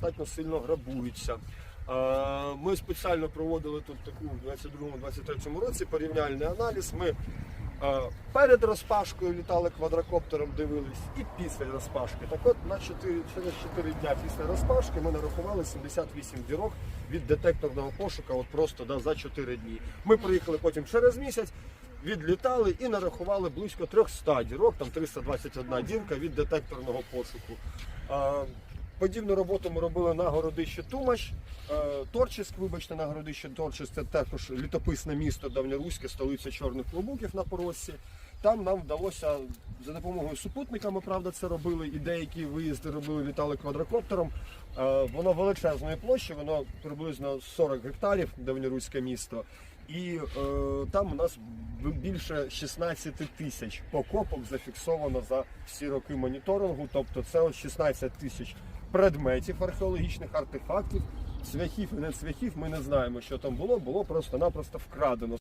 достатньо сильно грабуються. Ми спеціально проводили тут таку в 22-23 році порівняльний аналіз. Ми перед розпашкою літали квадрокоптером, дивились, і після розпашки. Так от на 4, через 4 дня після розпашки ми нарахували 78 дірок від детекторного пошука, от просто да, за 4 дні. Ми приїхали потім через місяць. Відлітали і нарахували близько 300 дірок, там 321 дірка від детекторного пошуку. Подібну роботу ми робили на городищі Тумаш, е, Торчиськ, вибачте, на городищі Торчиськ, це також літописне місто давньоруське, столиця чорних клобуків на Поросі. Там нам вдалося за допомогою супутника, ми правда це робили, і деякі виїзди робили, літали квадрокоптером. Е, Воно величезної площі, воно приблизно 40 гектарів, давньоруське місто. І е, там у нас більше 16 тисяч покопок зафіксовано за всі роки моніторингу. Тобто це 16 тисяч предметів археологічних артефактів, цвяхів і не цвяхів. Ми не знаємо, що там було. Було просто-напросто вкрадено.